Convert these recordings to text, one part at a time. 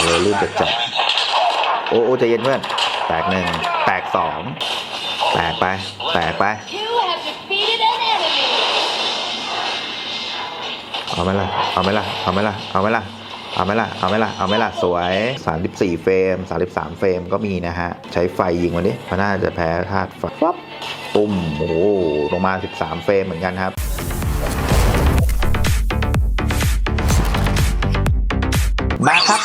เลยลื่นจัดจัดโอ้โอ้ใจเย็นเพื่อน แตกหนึ่งแตกสองแตกไป แตกไป เอาไหมล่ะ เอาไหมล่ะ เอาไหมล่ะ เอาไหมล่ะ เอาไหมล่ะ เอาไหมล่ะ เอาไหมล่ะ สวย 34 เฟรม 33 เฟรมก็มีนะฮะ ใช้ไฟยิงมันดิมันน่าจะแพ้ธาตุไฟปั๊บปุ่มโอ้โหลงมา 13 เฟรมเหมือนกันครับ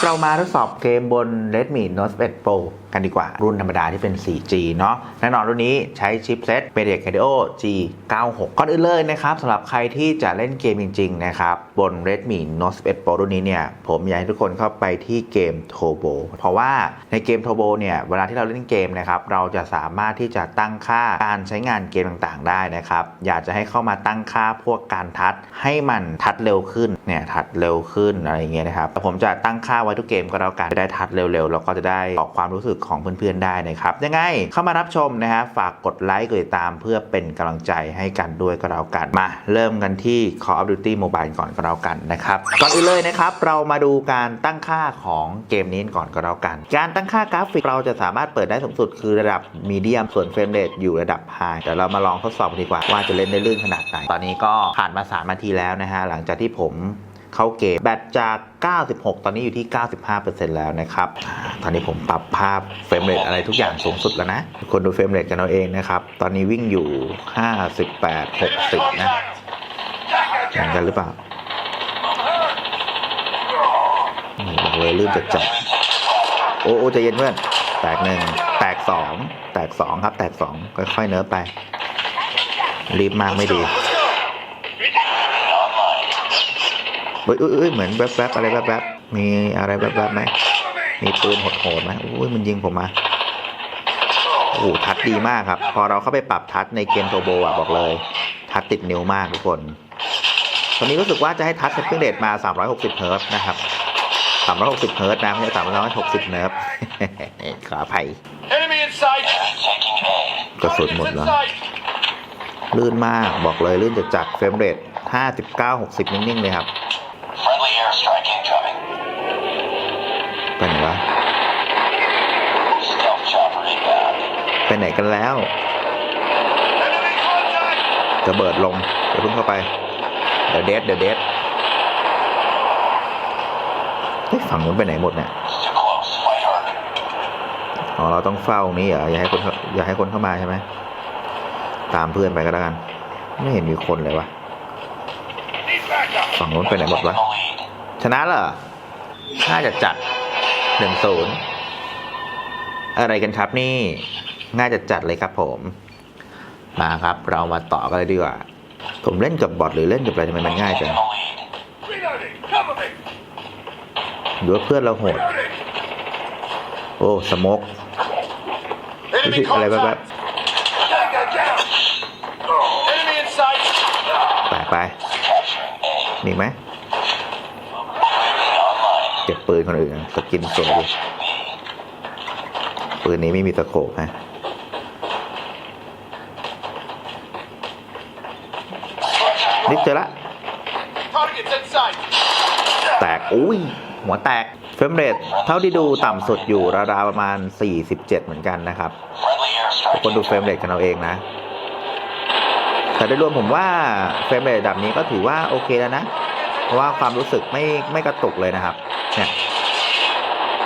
เรามาทดสอบเกมบน Redmi Note 11 Pro กันดีกว่า รุ่นธรรมดาที่เป็น 4G เนาะแน่นอนรุ่นนี้ใช้ชิปเซ็ต Mediatek Helio G96 ก่อนอื่นเลยนะครับสำหรับใครที่จะเล่นเกมจริง ๆ นะครับ บน Redmi Note 11 Pro รุ่นนี้เนี่ย ผมอยากให้ทุกคนเข้าไปที่เกม Turbo เพราะว่าในเกม Turbo เนี่ย เวลาที่เราเล่นเกมนะครับ เราจะสามารถที่จะตั้งค่าการใช้งานเกมต่างๆ ได้นะครับ อยากจะให้เข้ามาตั้งค่าพวกการทัดให้มันทัดเร็วขึ้นเนี่ยทัดเร็วขึ้นอะไรอย่างเงี้ยนะครับผมจะตั้งค่าไว้ทุกเกมก็แล้วกันจะได้ทัดเร็วๆ แล้วก็จะได้บอกความรู้สึกของเพื่อนๆได้นะครับ ยังไงเข้ามารับชมนะฮะฝากกดไลค์กดติดตามเพื่อเป็นกำลังใจให้กันด้วยก็แล้วกันมา เริ่มกันที่ Call of Duty Mobile ก่อนก็แล้วกันนะครับก่อนอื่นเลยนะครับเรามาดูการตั้งค่าของเกมนี้ก่อนก็แล้วกัน การตั้งค่ากราฟิกเราจะสามารถเปิดได้สูงสุดคือระดับมีเดียมส่วนเฟรมเรทอยู่ระดับไฮเดี๋ยวเรามาลองทดสอบดีกว่าว่าจะเล่นได้ลื่นขนาดไหนตอนนี้ก็ผ่านมา3นาทีแล้วนะฮะหลังจากที่ผม เข้าเกมแบตจาก 96 ตอนนี้อยู่ที่ 95%แล้วนะครับ ตอนนี้ผมปรับภาพเฟรมเรทอะไรทุกอย่างสูงสุดแล้วนะทุกคนดูเฟรมเรทกันเอาเองนะครับ ตอนนี้วิ่งอยู่ 58 60 นะเหมือนกันหรือเปล่านี่บอกเลยลื่นจัดจัดๆโอ้โอ้ใจเย็นเพื่อน แตกหนึ่งแตกสองแตกสองครับ แตกสองค่อยๆเนิร์ฟไป รีบมากไม่ดี เฮ้ยเอ้ยเอ้ยเหมือนแวบๆอะไรแวบๆมีอะไรแวบๆไหมมีปืนโหดๆไหมอุ้ยมันยิงผมมาโอ้โหทัดดีมากครับ พอเราเข้าไปปรับทัดในเกมโทโบอะบอกเลย ทัดติดนิ้วมากทุกคนตอนนี้รู้สึกว่าจะให้ทัดเซตติ้งเรทมา 360 เฮิร์ตซ์นะครับ 360 เฮิร์ตซ์นะไม่ใช่360 เนิร์ฟขออภัย Enemy in sight. กระสุนหมด Enemies in แล้ว sight. ลื่นมากบอกเลยลื่นจัดจัดเฟรมเรท59 60 นิ่ง ๆ เลยครับ ไปไหนวะ ไปไหนกันแล้วจะเบิดลงเดี๋ยวเพิ่งเข้าไป เดี๋ยวเดทเดี๋ยวเดทเฮ้ยฝั่งนู้นไปไหนหมดเนี่ยอ๋อเราต้องเฝ้านี้เหรออย่าให้คนอย่าให้คนเข้ามาใช่ไหมตามเพื่อนไปก็แล้วกัน ไม่เห็นมีคนเลยวะฝั่งนู้นไปไหนหมดวะชนะเหรอน่าจะจัด หนึ่งศูนย์อะไรกันครับนี่น่ายจะจัดเลยครับผม มาครับ เรามาต่อกันเลยดีกว่า ผมเล่นกับบอทหรือเล่นกับอะไรทำไมมันง่ายจัง In the lead. Reloading. Cover me. หรือว่าเพื่อนเราโหด โอ้สโมก Enemy อะไรแบบไปไปมีไหม เก็บปืนคนอื่นสกินสวยดิ Capturing B. ปืนนี้ไม่มีตะโขบนะนี่เจอละ แตก อุ้ย หัวแตก เฟรมเรทเท่าที่ดูต่ำสุดอยู่ราวๆประมาณ 47 เหมือนกันนะครับ ทุกคนดูเฟรมเรทกันเอาเองนะ แต่โดยรวมผมว่าเฟรมเรทดับนี้ก็ถือว่าโอเคแล้วนะ เพราะว่าความรู้สึกไม่ไม่กระตุกเลยนะครับ เนี่ย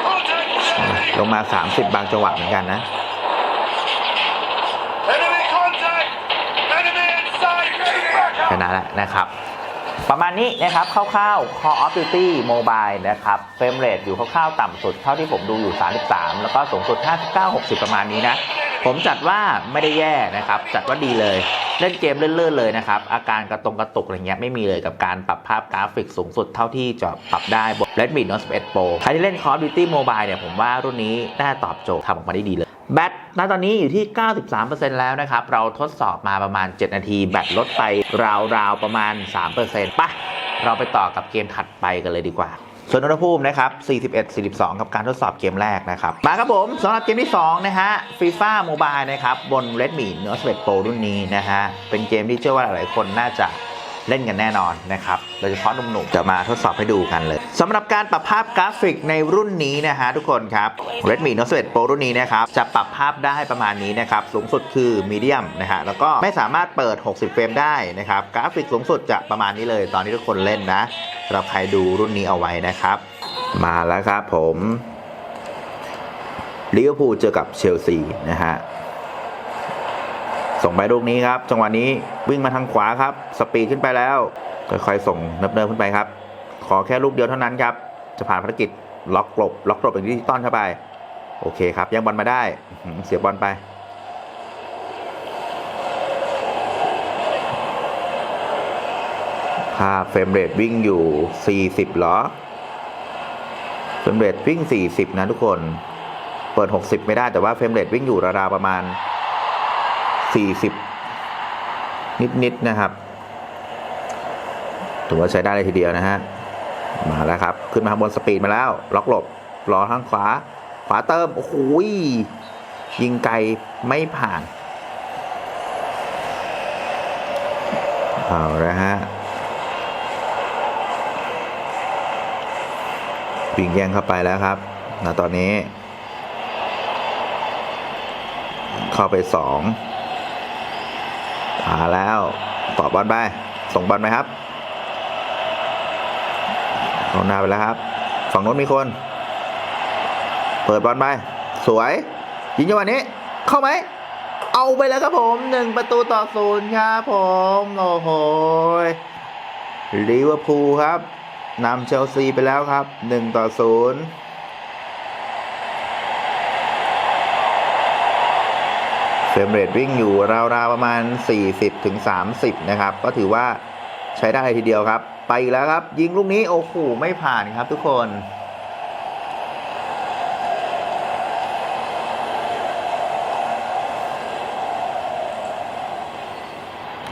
Contact. ลงมา 30 บางจังหวะเหมือนกันนะ Enemy contact. Enemy in sight. Backup. ชนะแล้วนะครับ ประมาณนี้นะครับคร่าวๆ Call of Duty Mobile นะครับเฟรมเรทอยู่คร่าวๆ ต่ำสุดเท่าที่ผมดูอยู่ 33 แล้วก็สูงสุด 59 60 ประมาณนี้นะ ผมจัดว่าไม่ได้แย่นะครับ จัดว่าดีเลย เล่นเกมเลื่อนๆเลยนะครับ อาการกระตรงกระตุกอะไรเงี้ยไม่มีเลยกับการปรับภาพกราฟิกสูงสุดเท่าที่จะปรับได้บน Redmi Note 11 Pro ใครที่เล่น Call of Duty Mobile เนี่ยผมว่ารุ่นนี้น่าตอบโจทย์ทำออกมาได้ดีเลยแบตณตอนนี้อยู่ที่ 93%แล้วนะครับ เราทดสอบมาประมาณ 7 นาที แบตลดไปราวๆ ประมาณ 3%ป่ะเราไปต่อกับเกมถัดไปกันเลยดีกว่า ส่วนอุณหภูมินะครับ 41 42 กับการทดสอบเกมแรกนะครับ มาครับผมสำหรับเกมที่ 2 นะฮะ FIFA Mobile นะครับ บน Redmi Note 11 Pro รุ่นนี้นะฮะ เป็นเกมที่เชื่อว่าหลายๆคนน่าจะ เล่นกันแน่นอนนะครับโดยเฉพาะหนุ่มๆจะมาทดสอบให้ดูกันเลยสำหรับการปรับภาพกราฟิกในรุ่นนี้นะฮะทุกคนครับ Redmi Note 11 Pro รุ่นนี้นะครับจะปรับภาพได้ประมาณนี้นะครับสูงสุดคือ Medium นะฮะแล้วก็ไม่สามารถเปิด 60 เฟรมได้นะครับกราฟิกสูงสุดจะประมาณนี้เลย ตอนที่ทุกคนเล่นนะสำหรับใครดูรุ่นนี้เอาไว้นะครับ มาแล้วครับผมลิเวอร์พูลเจอกับเชลซีนะฮะ ส่งไปลูกนี้ครับ จังหวะนี้วิ่งมาทางขวาครับ สปีดขึ้นไปแล้วค่อยๆส่งเนิบๆขึ้นไปครับ ขอแค่ลูกเดียวเท่านั้นครับ จะผ่านภารกิจล็อกกลบ ล็อกกลบอย่างดิจิตอลเข้าไป โอเคครับยังบอลมาได้เสียบอลไป ภาพเฟรมเรทวิ่งอยู่ 40เหรอเฟรมเรทวิ่ง 40 นะทุกคน เปิด 60 ไม่ได้แต่ว่าเฟรมเรทวิ่งอยู่ราวๆประมาณ 40 นิดๆนะครับ ถือว่าใช้ได้เลยทีเดียวนะฮะ มาแล้วครับ ขึ้นมาข้างบนสปีดมาแล้ว ล็อกหลบรอทางขวา ขวาเติม โอ้โหยยิงไกลไม่ผ่าน เอาละฮะวิ่งแย่งเข้าไปแล้วครับณตอนนี้ เข้าไปสอง มาแล้วต่อบอลไป ส่งบอลไหมครับเอาหน้าไปแล้วครับ ฝั่งโน้นมีคน เปิดบอลไป สวย ยิงจังหวะนี้ เข้าไหม เอาไปแล้วครับผมหนึ่งประตูต่อศูนย์ครับผม โอ้โหลิเวอร์พูลครับนำเชลซีไปแล้วครับหนึ่งต่อศูนย์ เฟรมเรทวิ่งอยู่ราวๆประมาณ 40ถึง30นะครับ ก็ถือว่าใช้ได้ทีเดียวครับ ไปอีกแล้วครับ ยิงลูกนี้โอ้โหไม่ผ่านครับทุกคน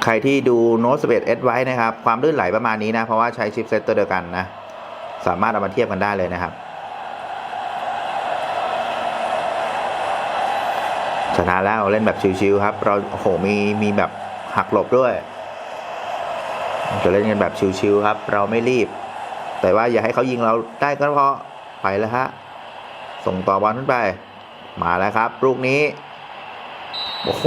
ใครที่ดู Note 11 S ไว้นะครับ ความลื่นไหลประมาณนี้นะ เพราะว่าใช้ชิปเซตตัวเดียวกันนะ สามารถเอามาเทียบกันได้เลยนะครับ ชนะแล้วเล่นแบบชิวๆครับ เราโอ้โหมีมีแบบหักหลบด้วยจะเล่นกันแบบชิวๆครับ เราไม่รีบ แต่ว่าอย่าให้เขายิงเราได้ก็พอไปแล้วฮะส่งต่อบอลขึ้นไป มาแล้วครับ ลูกนี้โอ้โห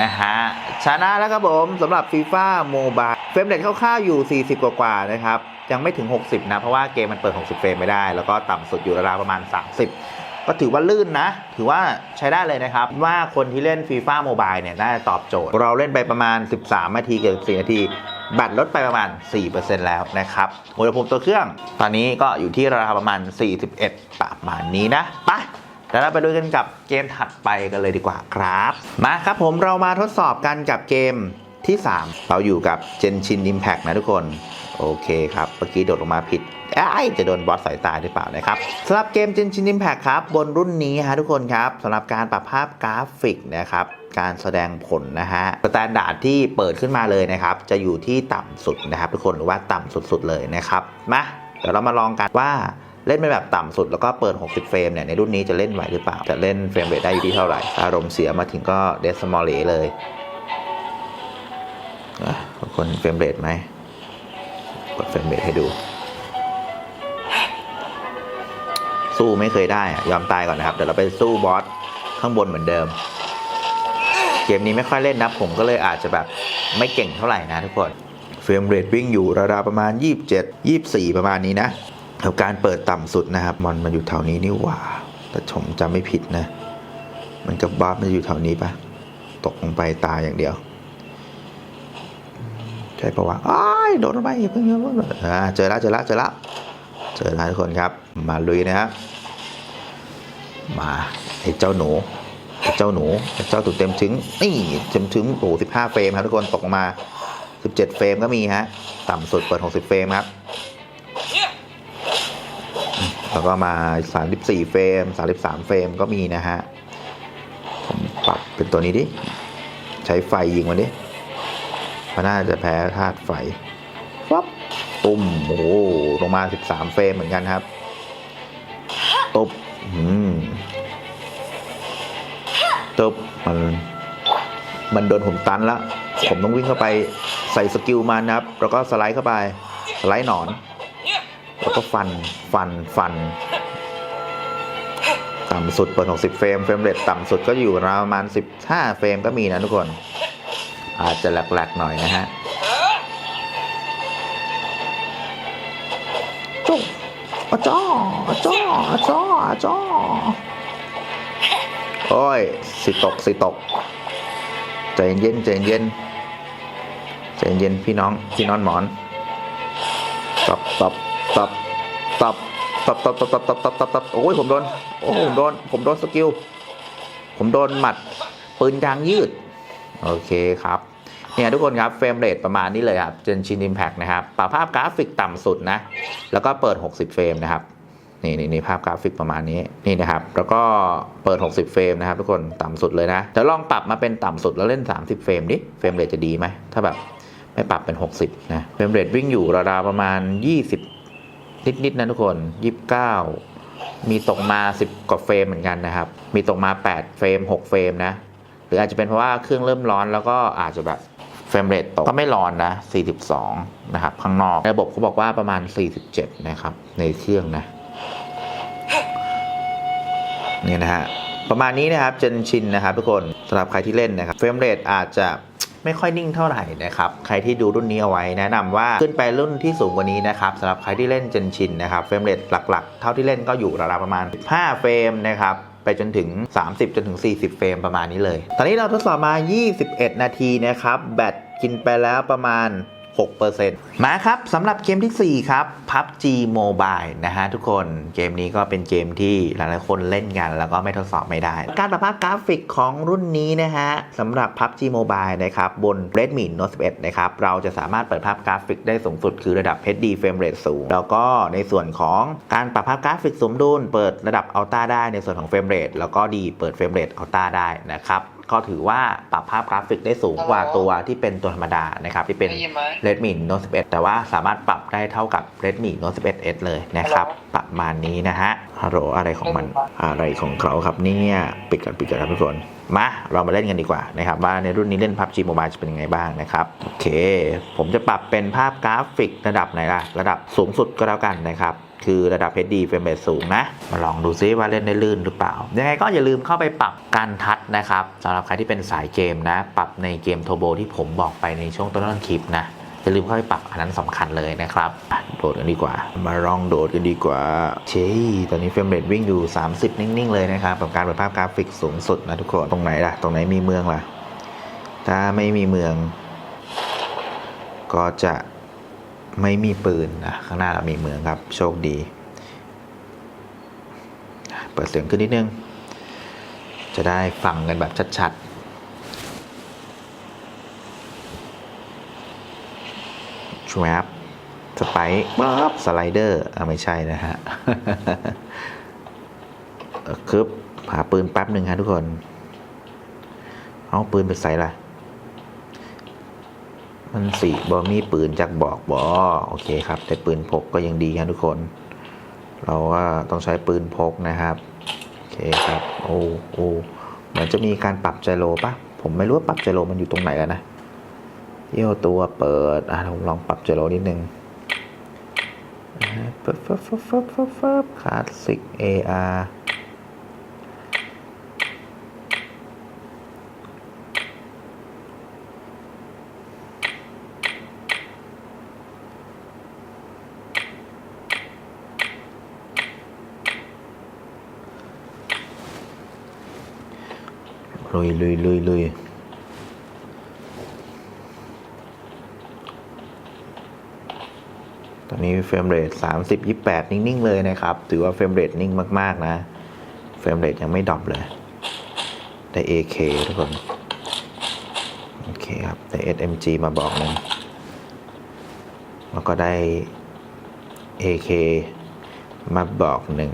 นะฮะชนะแล้วครับผมสำหรับฟีฟ่าโมบายเฟรมเรทคร่าวๆอยู่ 40 กว่าๆนะครับ ยังไม่ถึง 60 นะ เพราะว่าเกมมันเปิด 60 เฟรมไม่ได้ แล้วก็ต่ำสุดอยู่ราวๆประมาณ 30 ก็ถือว่าลื่นนะ ถือว่าใช้ได้เลยนะครับ ว่าคนที่เล่นฟีฟ่าโมบายเนี่ยน่าจะตอบโจทย์ เราเล่นไปประมาณ 13 นาทีเกือบ4นาทีแบตรลดไปประมาณ 4%แล้วนะครับอุณหภูมิตัวเครื่อง ตอนนี้ก็อยู่ที่ราวๆประมาณ 41 ประมาณนี้นะไปแล้วเราไปดูกันกับเกมถัดไปกันเลยดีกว่าครับ มาครับผมเรามาทดสอบกันกับเกมที่ 3 เราอยู่กับ Genshin Impact นะทุกคน โอเคครับ เมื่อกี้โดดลงมาผิด ไอ้จะโดนบอสสายตายหรือเปล่านะครับสำหรับเกม Genshin Impact ครับ บนรุ่นนี้ฮะทุกคนครับสำหรับการปรับภาพกราฟิกนะครับการแสดงผลนะฮะสแตนดาร์ดที่เปิดขึ้นมาเลยนะครับ จะอยู่ที่ต่ำสุดนะครับ ทุกคนหรือว่าต่ำสุดๆเลยนะครับมาเดี๋ยวเรามาลองกันว่าเล่นเป็นแบบต่ำสุดแล้วก็เปิด 60 เฟรมเนี่ย ในรุ่นนี้จะเล่นไหวหรือเปล่า จะเล่นเฟรมเรทได้อยู่ที่เท่าไหร่ อารมณ์เสียมาถึงก็เดสมอลเลเลยอะกคนเฟรมเรทไหมกดเฟรมเรทให้ดู สู้ไม่เคยได้ยอมตายก่อนนะครับเดี๋ยวเราไปสู้บอสข้างบนเหมือนเดิม เกมนี้ไม่ค่อยเล่นนะผมก็เลยอาจจะแบบไม่เก่งเท่าไหร่นะทุกคนเฟรมเรทวิ่งอยู่ราวๆประมาณ 27 24 ประมาณนี้นะกับการเปิดต่ำสุดนะครับมันมันอยู่แถวนี้นี่หว่า แต่ผมจำไม่ผิดนะ มันกับบาร์มันอยู่แถวนี้ปะตกลงไปตายอย่างเดียวใช่ปะวะอ้ายโดนลงไปอย่าเพิ่งเพิ่งเจอล้วเจอแล้วเจอแล้ว เจอแล้วทุกคนครับ มาลุยนะครับมาไอ้เจ้าหนูไอ้เจ้าหนูไอ้เจ้าตุ่เต็มถึงนี่เต็มถึงโอ้สิบห้าเฟรมครับทุกคนตกมาสิบเจ็ดเฟรมก็มีฮะ ต่ำสุดเปิดหกสิบเฟรมครับ แล้วก็มา 34 เฟรม 33 เฟรมก็มีนะฮะ ผมปรับเป็นตัวนี้ดิ ใช้ไฟยิงมันดิมันน่าจะแพ้ธาตุไฟ ตุ้มโอ้โหลงมา 13 เฟรมเหมือนกันครับตบอืมตบมันมันโดนผมตันแล้วผมต้องวิ่งเข้าไปใส่สกิลมานะครับ แล้วก็สไลด์เข้าไป สไลด์หนอน แล้วก็ฟันฟันฟัน ต่ำสุดเปิด60 เฟรม เฟรมเรทต่ำสุดก็อยู่ราวประมาณ 15 เฟรมก็มีนะทุกคน อาจจะแหลกๆหน่อยนะฮะ อจ้ออจ้ออจ้ออจ้อโอ้ย สิตก สิตก ใจเย็นใจเย็นใจเย็นพี่น้อง พี่น้องหมอนตับตับตับตับตับตับตับตับตับตับตับตับโอ้ยผมโดน โอ้ผมโดน ผมโดนสกิล ผมโดนหมัด ปืนยางยืด โอเคครับ เนี่ยทุกคนครับเฟรมเรทประมาณนี้เลยครับเจนชินอิมแพกนะครับปรับภาพกราฟิกต่ำสุดนะ แล้วก็เปิด 60 เฟรมนะครับนี่นี่นี่ภาพกราฟิกประมาณนี้นี่นะครับ แล้วก็เปิด 60 เฟรมนะครับ ทุกคนต่ำสุดเลยนะเดี๋ยวลองปรับมาเป็นต่ำสุดแล้วเล่น 30 เฟรมดิเฟรมเรทจะดีไหมถ้าแบบไม่ปรับเป็น 60 นะเฟรมเรทวิ่งอยู่ราวๆประมาณ 20 นิดๆนะทุกคน 29 มีตกมา 10 กว่าเฟรมเหมือนกันนะครับ มีตกมา 8 เฟรม 6 เฟรมนะ หรืออาจจะเป็นเพราะว่าเครื่องเริ่มร้อนแล้วก็อาจจะแบบ เฟรมเรทตกก็ไม่ร้อนนะ 42 นะครับ ข้างนอก ระบบเขาบอกว่าประมาณ 47 นะครับ ในเครื่องนะ นี่นะฮะ ประมาณนี้นะครับเจนชินนะครับทุกคนสำหรับใครที่เล่นนะครับ เฟรมเรทอาจจะไม่ค่อยนิ่งเท่าไหร่นะครับ ใครที่ดูรุ่นนี้เอาไว้แนะนำว่าขึ้นไปรุ่นที่สูงกว่านี้นะครับสำหรับใครที่เล่นเจนชินนะครับ เฟรมเรทหลัก ๆ เท่าที่เล่นก็อยู่ราวๆประมาณ 5 เฟรมนะครับ ไปจนถึง 30 จนถึง 40 เฟรมประมาณนี้เลย ตอนนี้เราทดสอบมา 21 นาทีนะครับ แบตกินไปแล้วประมาณ 6%มาครับสำหรับเกมทีสี่ 4 ครับ PUBG Mobile นะฮะทุกคนเกมนี้ก็เป็นเกมที่หลายๆคนเล่นกัน แล้วก็ไม่ทดสอบไม่ได้ การปรับภาพกราฟิกของรุ่นนี้นะฮะสำหรับ PUBG Mobile นะครับ บน Redmi Note 11 นะครับ เราจะสามารถเปิดภาพกราฟิกได้สูงสุดคือระดับ HD frame rate สูง แล้วก็ในส่วนของการปรับภาพกราฟิกสมดุลเปิดระดับ Ultra ได้ในส่วนของ frame rate แล้วก็ดีเปิด frame rate Ultra ได้นะครับ ก็ถือว่าปรับภาพกราฟิกได้สูงกว่าตัวที่เป็นตัวธรรมดานะครับที่เป็นได้ยินไหม Redmi Note 11 แต่ว่าสามารถปรับได้เท่ากับ Redmi Note 11s เลยนะครับ ประมาณนี้นะฮะฮัลโหลอะไรของมันอะไรของเขาครับเนี่ยปิดกันปิดกันครับทุกคนมาเรามาเล่นกันดีกว่านะครับว่าในรุ่นนี้เล่น PUBG Mobile จะเป็นยังไงบ้างนะครับ โอเค ผมจะปรับเป็นภาพกราฟิกระดับไหนล่ะ ระดับสูงสุดก็แล้วกันนะครับ คือระดับ HD frame rate สูงนะ มาลองดูซิว่าเล่นได้ลื่นหรือเปล่า ยังไงก็อย่าลืมเข้าไปปรับการทัดนะครับสำหรับใครที่เป็นสายเกมนะ ปรับในเกมโทโบที่ผมบอกไปในช่วงต้นคลิปนะอย่าลืมเข้าไปปรับอันนั้นสำคัญเลยนะครับอะโดดกันดีกว่า มาลองโดดกันดีกว่าเชยตอนนี้เฟรมเรทวิ่งอยู่ 30 นิ่ง ๆ เลยนะครับกับการเปิดภาพกราฟิกสูงสุดนะทุกคน ตรงไหนล่ะ ตรงไหนมีเมืองล่ะ ถ้าไม่มีเมือง ก็จะ ไม่มีปืนนะข้างหน้าเรามีเมืองครับ โชคดี เปิดเสียงขึ้นนิดนึง จะได้ฟังกันแบบชัดๆชวบสไปค์ปั๊บสไลเดอร์อ่ไม่ใช่นะฮะคือหาปืนแป๊บหนึ่งฮะทุกคน เอาปืนไปใส่ละ มันสีบอมีปืนจากบอกบอโอเคครับ แต่ปืนพกก็ยังดีครับทุกคน เราว่าต้องใช้ปืนพกนะครับ โอเคครับ โอ้โอ้เหมือนจะมีการปรับไจโรปะผมไม่รู้ว่าปรับไจโรมันอยู่ตรงไหนแล้วนะเยี่ยวตัวเปิด อะผมลองปรับไจโรนิดนึงฟับฟับฟับฟับฟับฟับคลาสสิก AR ลุยลุยลุยลุยตอนนี้เฟรมเรท30 28นิ่ง ๆ เลยนะครับ ถือว่าเฟรมเรทนิ่งมาก ๆ นะ เฟรมเรทยังไม่ดรอปเลย ได้ AK ทุกคน โอเคครับ ได้ SMG มาบอกหนึ่งแล้วก็ได้ AK มาบอกหนึ่ง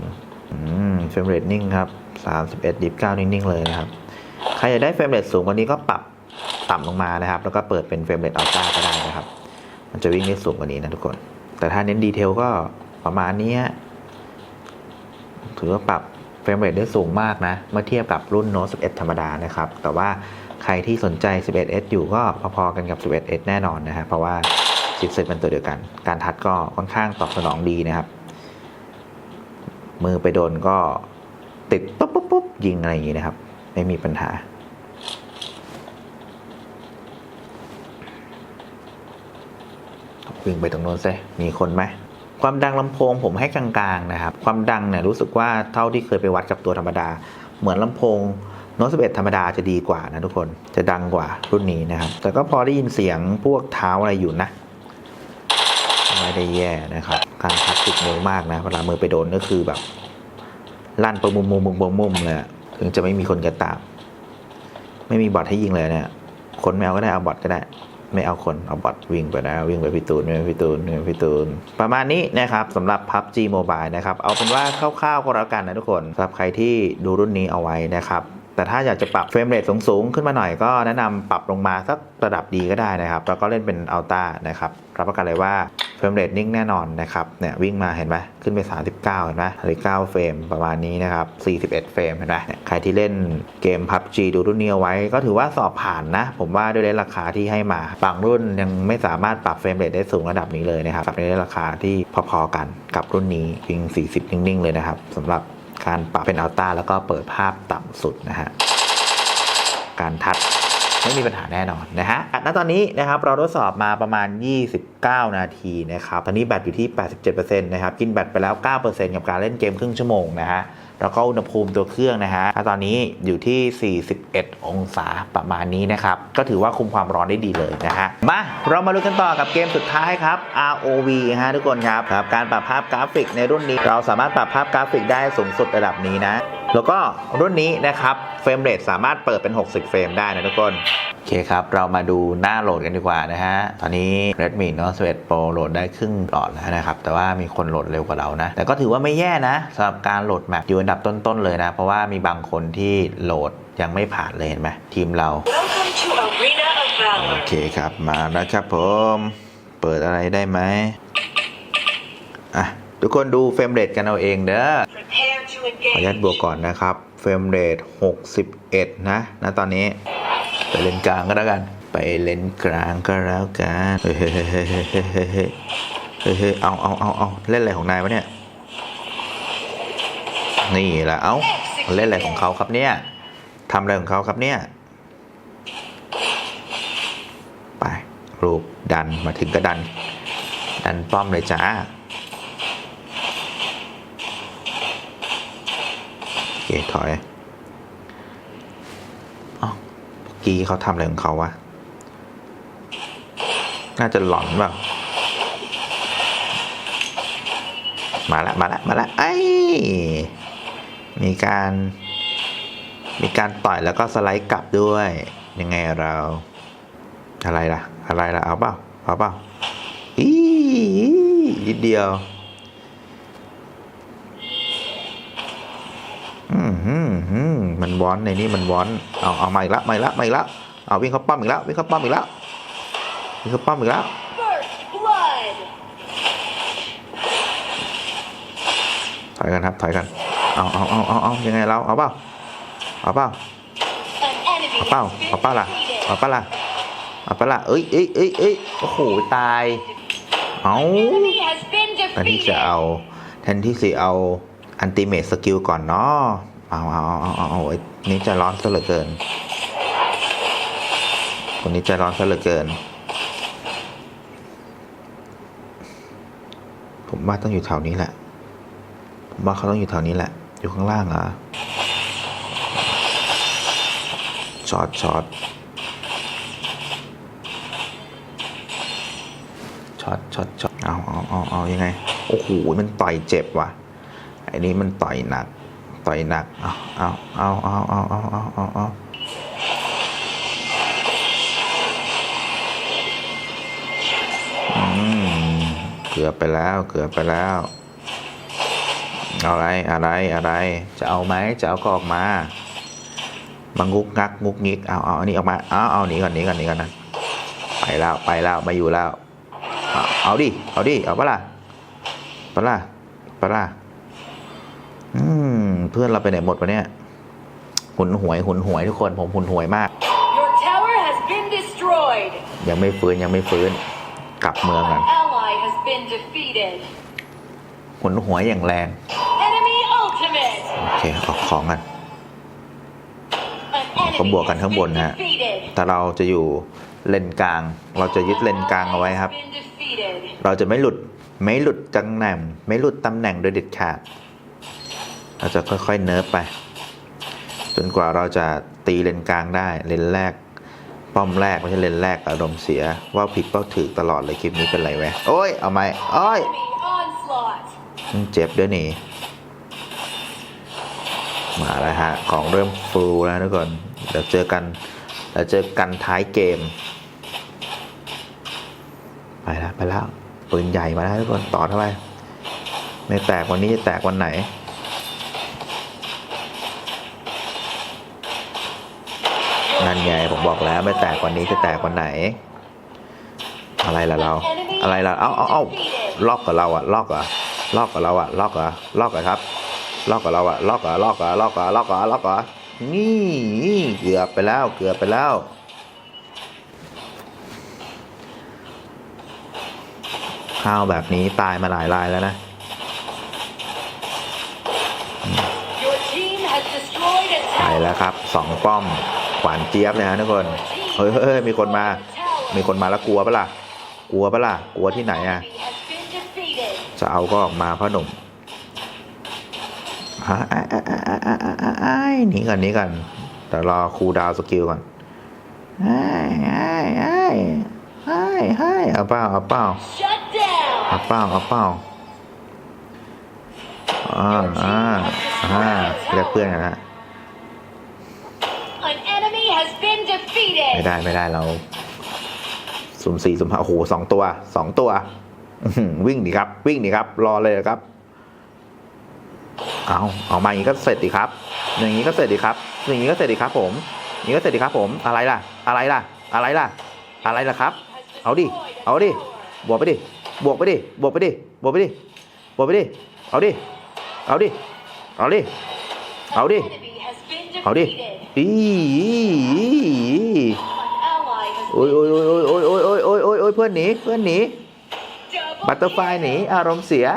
เฟรมเรทนิ่งครับ 31 29นิ่ง ๆ เลยนะครับ ใครอยากได้เฟรมเรทสูงกว่านี้ก็ปรับต่ำลงมานะครับ แล้วก็เปิดเป็นเฟรมเรทอัลต้าก็ได้นะครับ มันจะวิ่งได้สูงกว่านี้นะทุกคน แต่ถ้าเน้นดีเทลก็ประมาณนี้ถือว่าปรับเฟรมเรทได้สูงมากนะ เมื่อเทียบกับรุ่น Note 11 ธรรมดานะครับ แต่ว่าใครที่สนใจ 11s อยู่ก็พอๆกันกับ 11s แน่นอนนะฮะเพราะว่าชิปเซ็ตเป็นตัวเดียวกัน การทัดก็ค่อนข้างตอบสนองดีนะครับ มือไปโดนก็ติดปุ๊บปุ๊บปุ๊บยิงอะไรอย่างนี้นะครับ ไม่มีปัญหา วิ่งไปตรงโน้นซิมีคนไหมความดังลำโพงผมให้กลางๆนะครับ ความดังเนี่ยรู้สึกว่าเท่าที่เคยไปวัดกับตัวธรรมดา เหมือนลำโพงโน้ต11ธรรมดาจะดีกว่านะทุกคนจะดังกว่ารุ่นนี้นะครับ แต่ก็พอได้ยินเสียงพวกเท้าอะไรอยู่นะไม่ได้แย่นะครับ การทัดติดเร็วมากนะเวลามือไปโดนก็คือแบบลั่นปะมุมมุมมุมมุมเลยถึงจะไม่มีคนกระตาม ไม่มีบอทให้ยิงเลยเนี่ยคนไม่เอาก็ได้เอาบอทก็ได้ ไม่เอาคนเอาบอทวิ่งไปนะ วิ่งไปพี่ตูนวิ่งไปพี่ตูนวิ่งไปพี่ตูน ประมาณนี้นะครับสำหรับ PUBG Mobile นะครับ เอาเป็นว่าคร่าวๆก็แล้วกันนะทุกคนสำหรับใครที่ดูรุ่นนี้เอาไว้นะครับ แต่ถ้าอยากจะปรับเฟรมเรทสูงๆ ขึ้นมาหน่อยก็แนะนำปรับลงมาสักระดับดีก็ได้นะครับ แล้วก็เล่นเป็นอัลต้านะครับรับประกันเลยว่าเฟรมเรทนิ่งแน่นอนนะครับเนี่ยวิ่งมาเห็นไหมขึ้นไป 39 เห็นไหม39เฟรมประมาณนี้นะครับ 41 เฟรมเห็นไหมใครที่เล่นเกม PUBG ดูรุ่นนี้เอาไว้ ก็ถือว่าสอบผ่านนะ ผมว่าด้วยเลนราคาที่ให้มาบางรุ่นยังไม่สามารถปรับเฟรมเรทได้สูงระดับนี้เลยนะครับในราคาที่พอๆกันกับรุ่นนี้ยิง40 นิ่งๆเลยนะครับสำหรับ การปรับเป็นอัลต้าแล้วก็เปิดภาพต่ำสุดนะฮะ การทัดไม่มีปัญหาแน่นอนนะฮะณตอนนี้นะครับเราทดสอบมาประมาณ 29 นาทีนะครับ ตอนนี้แบตอยู่ที่ 87%นะครับ กินแบตไปแล้ว 9%กับการเล่นเกมครึ่งชั่วโมงนะฮะ แล้วก็อุณหภูมิตัวเครื่องนะฮะตอนนี้อยู่ที่ 41 องศาประมาณนี้นะครับ ก็ถือว่าคุมความร้อนได้ดีเลยนะฮะ มาเรามาดูกันต่อกับเกมสุดท้ายครับ ROV ฮะทุกคนครับครับ การปรับภาพกราฟิกในรุ่นนี้ เราสามารถปรับภาพกราฟิกได้สูงสุดระดับนี้นะ แล้วก็รุ่นนี้นะครับเฟรมเรทสามารถเปิดเป็น 60 เฟรมได้นะทุกคนโอเคครับ เรามาดูหน้าโหลดกันดีกว่านะฮะ ตอนนี้ Redmi Note 11 Pro โหลดได้ครึ่งหลอดแล้วนะครับ แต่ว่ามีคนโหลดเร็วกว่าเรานะ แต่ก็ถือว่าไม่แย่นะสำหรับการโหลดแมปอยู่อันดับต้นๆเลยนะ เพราะว่ามีบางคนที่โหลดยังไม่ผ่านเลยเห็นไหมทีมเรา โอเคครับมาแล้วครับผม เปิดอะไรได้ไหมอะ ทุกคนดูเฟรมเรทกันเอาเองเด้อขอยัดบวกก่อนนะครับ เฟรมเรท61 นะนะตอนนี้ ไปเล่นกลางก็แล้วกัน ไปเล่นกลางก็แล้วกัน เฮ้ยเฮ้ยเฮ้ยเฮ้ยเฮ้ยเอาเอาเอาเอาเล่นอะไรของนายวะเนี่ย นี่แหละเอาเล่นอะไรของเขาครับเนี่ยทำอะไรของเขาครับเนี่ย ไปรูปดันมาถึงก็ดัน ดันป้อมเลยจ้าโอเคถอยอ๋อกี้เขาทำอะไรของเขาวะ น่าจะหลอนเปล่ามาละ มาละ มาละ ไอ้ย มีการ มีการต่อยแล้วก็สไลด์กลับด้วย ยังไงเราอะไรล่ะ อะไรล่ะ เอาเปล่าเอาเปล่าอีนิดเดียว อืมอืมอืมมันวอนในนี้มันวอน เอาเอามาอีกแล้วมาอีกแล้วมาอีกแล้วเอาวิ่งเข้าป้อมอีกแล้ววิ่งเข้าป้อมอีกแล้ววิ่งเข้าป้อมอีกแล้วถอยกันครับถอยกัน เอาเอาเอาเอาเอายังไงเราเอาเปล่าเอาเปล่าเอาเปล่าเอาเปล่าล่ะเอาเปล่าล่ะเอาเปล่าล่ะเอ้ยเอ้ยเอ้ยเอ้ยโอ้โหตายเอาแทนที่จะเอาแทนที่สิเอาอันติเม e สกิลก่อนเนาะเอาเอาเอาเอาเอาเอาไอ้นี่จะร้อนซะเหลือเกินคนนี้ใจร้อนซะเหลือเกิน ผมว่าต้องอยู่แถวนี้แหละ ผมว่าเขาต้องอยู่แถวนี้แหละ อยู่ข้างล่างเหรอะช็อตช็อตช็อตช็อตช็อตเอาเอาเอาเอายังไง โอ้โห มันต่อยเจ็บว่ะไอ้นี้มันต่อยหนัก ต่อยหนัก เอาเอาเอาเอาเอาเอาเอาเอาเอาเกือบไปแล้ว เกือบไปแล้ว อะไรอะไรอะไร จะเอาไหมจะเอาก็ออกมา มางุกงักงุกงิกเอาเอาอันนี้ออกมาเอาเอาหนีก่อนหนีก่อนหนีก่อนนะไปแล้วไปแล้วมาอยู่แล้ว เอาเอาดิเอาดิเอาปะล่ะปะล่ะปะล่ะอืมเพื่อนเราไปไหนหมดวะเนี่ยหุนหวยหุนหวยทุกคนผมหุนหวยมาก Your tower has been destroyed. ยังไม่ฟื้นยังไม่ฟื้น กลับเมืองกัน Ally has been defeated. หุนหวยอย่างแรง เคออกของกัน An ก็ enemy บวกกันข้างบน has นะ been ฮะ defeated. แต่เราจะอยู่เลนกลาง เราจะยึดเลนกลางเอาไว้ครับ Ally has been defeated. เราจะไม่หลุด ไม่หลุดตำแหน่ง ไม่หลุดตำแหน่งโดยเด็ดขาด เราจะค่อยๆเนิร์ฟไป จนกว่าเราจะตีเลนกลางได้ เลนแรก ป้อมแรกไม่ใช่เลนแรกอารมณ์เสีย ว่าผิดเป้าถือตลอดเลยคลิปนี้เป็นไรแวะโอ้ย เอาไหมโอ้ย Enemy onslaught. เจ็บด้วยนี่ มาแล้วฮะ ของเริ่มฟูแล้วทุกคนเดี๋ยวเจอกันเดี๋ยวเจอกันท้ายเกม ไปแล้วไปแล้วปืนใหญ่มาแล้วทุกคนต่อเท่าไหร่ไม่แตกวันนี้จะแตกวันไหนนั่นไงผมบอกแล้วไม่แตกวันนี้จะแตกวันไหน อะไรล่ะเรา อะไรล่ะเอ้าเอ้าเอ้าล็อกกับเราอะล็อกอะล็อกกับเราอะล็อกเหรอล็อกเหรอครับ ล็อกกับเราอะล็อกเหรอล็อกเหรอล็อกเหรอล็อกเหรอล็อกเหรอนี่เกือบไปแล้ว เกือบไปแล้ว ข้าวแบบนี้ตายมาหลายรายแล้วนะ Your team has destroyed a ไป tower. แล้วครับสองป้อมหวานเจี๊ยบเลยฮะทุกคนเฮ้ยเฮ้ยเฮ้ยมีคนมา มีคนมาแล้วกลัวปะล่ะ กลัวปะล่ะ กลัวที่ไหนอะ Enemy has been defeated. จะเอาก็ออกมาพ่อหนุ่ม ฮะไอ้ไอ้ไอ้ไอ้ไอ้ไอ้ไอ้หนีก่อนหนีก่อนแต่รอครูลดาวน์สกิลก่อนไอ้ไอ้ไอ้ไอ้ไอ้เอาเป้าเอาเป้า Shut down. เอาเป้าเอาเป้าอ่าอ่าอ่าเรียกเพื่อนกันนะ An enemy has been ไม่ defeated. ได้ไม่ได้เราสุ่มสี่สุ่มห้าโอ้โหสองตัวสองตัวอื้อหือวิ่งดิครับ วิ่งดิครับ รอเลยครับ เอาเอามาอย่างนี้ก็เสร็จดิครับ อย่างนี้ก็เสร็จดิครับ อย่างนี้ก็เสร็จดิครับ ผมอย่างนี้ก็เสร็จดิครับ ผม อะไรล่ะ อะไรล่ะ อะไรล่ะ อะไรล่ะครับ เอาดิ เอาดิ บวกไปดิ บวกไปดิ บวกไปดิ บวกไปดิ บวกไปดิ เอาดิ เอาดิ เอาดิ เอาดิ เอาดิอีโอ้ยโอ้ยโอ้ยโอ้ยโอ้ยโอ้ยโอ้ยโอ้ยโอ้ยเพื่อนหนี เพื่อนหนี บัตเตอร์ไฟหนี อารมณ์เสีย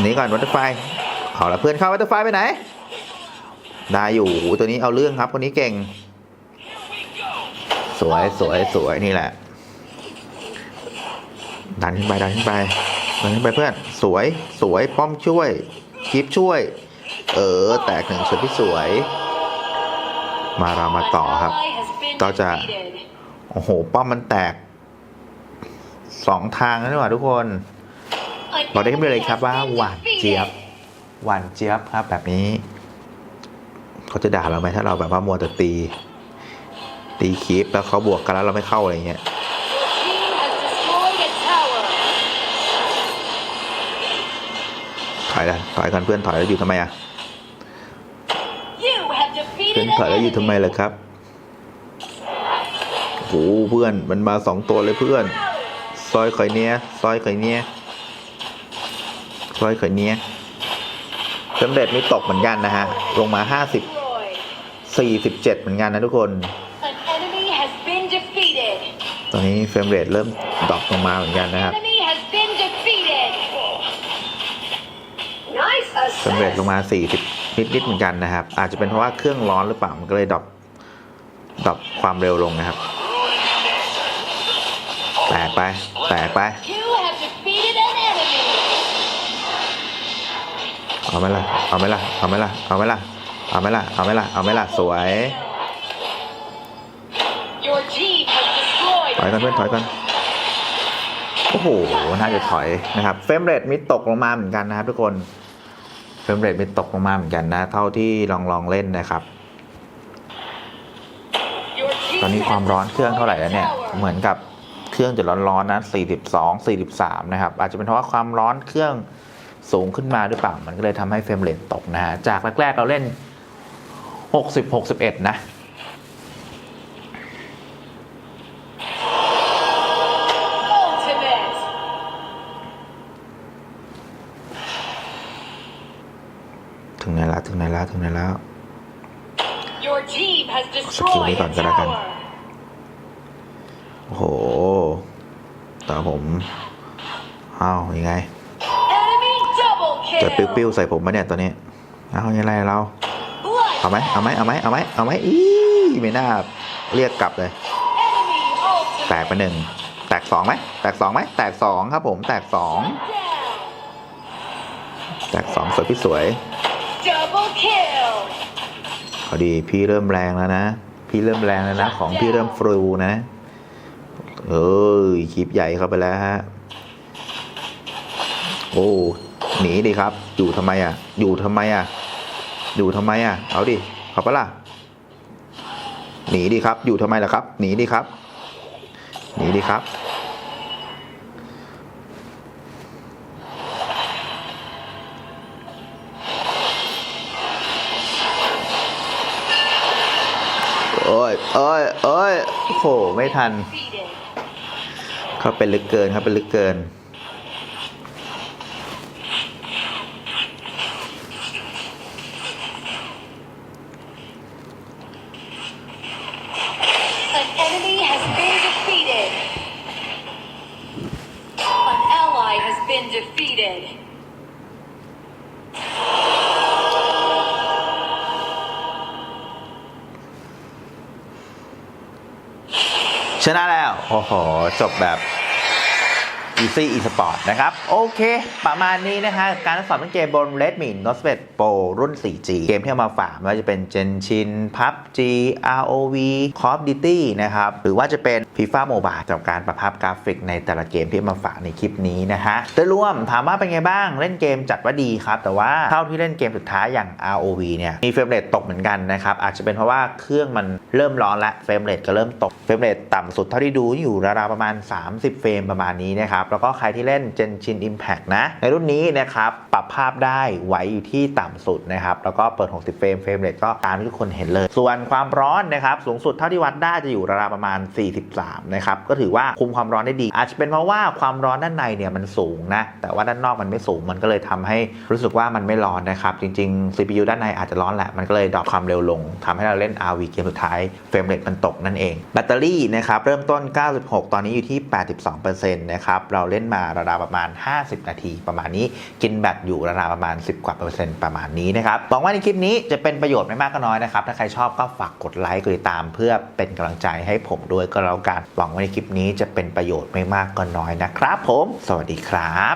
หนีก่อนบัตเตอร์ไฟเอาละเพื่อนเข้าบัตเตอร์ไฟไปไหน ได้อยู่ตัวนี้เอาเรื่องครับคนนี้เก่ง สวยสวยสวยนี่แหละ ดันขึ้นไปดันขึ้นไปดันขึ้นไปเพื่อนสวยสวยป้อมช่วยคลิปช่วย เออ แตกหนึ่งชุดที่สวย มาเรามาต่อครับ An ally has been ก็จะโอ้โห ป้อมมันแตกสองทางแล้วนี่หว่าทุกคน บอกได้ขึ้นไปเลยครับว่าหวานเจี๊ยบ หวานเจี๊ยบครับแบบนี้ เขาจะด่าเราไหมถ้าเราแบบว่ามัวแต่ตี ตีคลิปแล้วเขาบวกกันแล้วเราไม่เข้าอะไรเงี้ยถอยละถอยกันเพื่อนถอยแล้วอยู่ทำไมอะเพื่อนถอยแล้วอยู่ทำไม enemy. ล่ะครับโอ้โหเพื่อนมันมาสองตัวเลยเพื่อน ซอยข่อยเนี้ยซอยข่อยเนี้ย ซอยข่อยเนี้ยสำเร็จไม่ตกเหมือนกันนะฮะ ลงมาห้าสิบ Destroyed. 47เหมือนกันนะทุกคน An enemy has been defeated. ตอนนี้เฟรมเรทเริ่มดรอปลงมาเหมือนกันนะครับ Enemy has been defeated. Nice เฟรมเรท assist. ลงมา 40 นิดๆเหมือนกันนะครับ อาจจะเป็นเพราะว่าเครื่องร้อนหรือเปล่า มันก็เลยดรอปดรอปความเร็วลงนะครับ แตกไป แตกไป เอาไหมล่ะ เอาไหมล่ะ เอาไหมล่ะ เอาไหมล่ะ เอาไหมล่ะ เอาไหมล่ะ เอาไหมล่ะ สวย Your team has destroyed ถอย a กันเพื่อนถอย tower. กันโอ้โห น่าจะถอยนะครับ เฟรมเรทมีตกลงมาเหมือนกันนะครับ ทุกคน เฟรมเรทมีตกลงมาเหมือนกันนะ เท่าที่ลองลองเล่นนะครับ Your team ตอนนี้ความร้อนเครื่องเท่าไหร่แล้วเนี่ย has destroyed a tower. เหมือนกับเครื่องจะร้อนๆนะ 42 43 นะครับ อาจจะเป็นเพราะว่าความร้อนเครื่อง สูงขึ้นมาหรือเปล่า มันก็เลยทำให้เฟรมเรทตกนะฮะ จากแรกๆเราเล่น 60 61 นะ Ultimate. ถึงไหนแล้วถึงไหนแล้วถึงไหนแล้ว Your team has สกิล destroyed นี้ a ก่อนก็แล้วกัน tower. โอ้โหแต่ผมเอายังไง Enemy double จะ kill. ปิ้วๆใส่ผมมาเนี่ยตัวนี้เอายังไงเราเอาไหมเอาไหมเอาไหมเอาไหมเอาไหมอีไม่น่าเรียกกลับเลย แตกไปหนึ่งแตกสองไหมแตกสองไหมแตกสองครับผมแตกสองแตกสองสวยพี่สวยพอดีพี่เริ่มแรงแล้วนะ พี่เริ่มแรงแล้วนะ ของพี่เริ่มฟรูนะเอ้ยคลิปใหญ่เข้าไปแล้วฮะโอ้ หนีดิครับ อยู่ทำไมอะ อยู่ทำไมอะ อยู่ทำไมอะ เอาดิเอาปะล่ะ หนีดิครับ อยู่ทำไมล่ะครับ หนีดิครับ หนีดิครับ โอ้ยโอ้ยโอ้ยโห ไม่ทัน เขาเป็นลึกเกิน เขาเป็นลึกเกิน โอ้โห จบแบบ Easy eSport นะครับ โอเค ประมาณนี้นะฮะการทดสอบเกมบน Redmi Note 11 Pro รุ่น 4G เกมที่เอามาฝากไม่ว่าจะเป็น Genshin PUBG ROV Call of Duty นะครับ หรือว่าจะเป็น FIFA Mobile กับการประพับกราฟิกในแต่ละเกมที่มาฝากในคลิปนี้นะฮะโดยรวมถามว่าเป็นไงบ้างเล่นเกมจัดว่าดีครับ แต่ว่าเท่าที่เล่นเกมสุดท้ายอย่าง ROV เนี่ยมีเฟรมเรทตกเหมือนกันนะครับอาจจะเป็นเพราะว่าเครื่องมันเริ่มร้อนและเฟรมเรทก็เริ่มตกเฟรมเรทต่ำสุดเท่าที่ดูอยู่ราวๆประมาณ 30 เฟรมประมาณนี้นะครับแล้วก็ใครที่เล่น Genshin Impact นะ ในรุ่นนี้นะครับ ปรับภาพได้ไว้อยู่ที่ต่ำสุดนะครับ แล้วก็เปิด 60 เฟรม เฟรมเรทก็ตามที่ทุกคนเห็นเลย ส่วนความร้อนนะครับ สูงสุดเท่าที่วัดได้จะอยู่ราวๆประมาณ 43 นะครับ ก็ถือว่าคุมความร้อนได้ดี อาจจะเป็นเพราะว่าความร้อนด้านในเนี่ยมันสูงนะ แต่ว่าด้านนอกมันไม่สูง มันก็เลยทำให้รู้สึกว่ามันไม่ร้อนนะครับ จริง ๆ CPU ด้านในอาจจะร้อนแหละ มันก็เลยดรอปความเร็วลงทำให้เราเล่น RV เกมสุดท้าย เฟรมเรทมันตกนั่นเอง แบตเตอรี่นะครับ เริ่มต้น 96 ตอนนี้อยู่ที่ 82%นะครับเราเล่นมาราวๆประมาณ 50 นาทีประมาณนี้ กินแบตอยู่ราวๆประมาณ 10 กว่าเปอร์เซ็นต์ประมาณนี้นะครับหวังว่าในคลิปนี้จะเป็นประโยชน์ไม่มากก็น้อยนะครับ ถ้าใครชอบก็ฝากกดไลค์กดติดตาม เพื่อเป็นกำลังใจให้ผมด้วยก็แล้วกันหวังว่าในคลิปนี้จะเป็นประโยชน์ไม่มากก็น้อยนะครับ ผม สวัสดีครับ